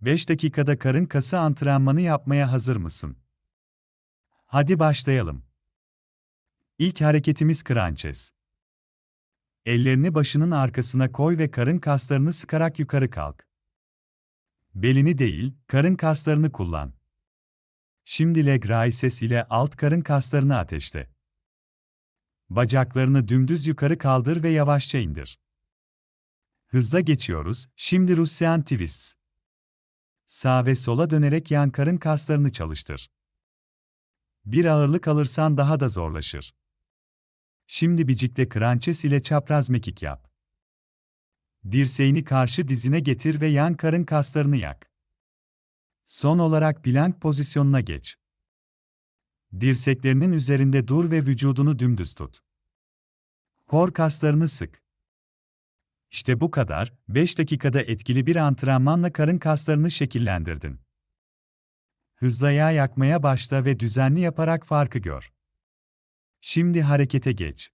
5 dakikada karın kası antrenmanı yapmaya hazır mısın? Hadi başlayalım. İlk hareketimiz crunches. Ellerini başının arkasına koy ve karın kaslarını sıkarak yukarı kalk. Belini değil, karın kaslarını kullan. Şimdi leg raises ile alt karın kaslarını ateşle. Bacaklarını dümdüz yukarı kaldır ve yavaşça indir. Hızla geçiyoruz, şimdi Russian twists. Sağ ve sola dönerek yan karın kaslarını çalıştır. Bir ağırlık alırsan daha da zorlaşır. Şimdi bicikle crunches ile çapraz mekik yap. Dirseğini karşı dizine getir ve yan karın kaslarını yak. Son olarak plank pozisyonuna geç. Dirseklerinin üzerinde dur ve vücudunu dümdüz tut. Kor kaslarını sık. İşte bu kadar, 5 dakikada etkili bir antrenmanla karın kaslarını şekillendirdin. Hızla yağ yakmaya başla ve düzenli yaparak farkı gör. Şimdi harekete geç.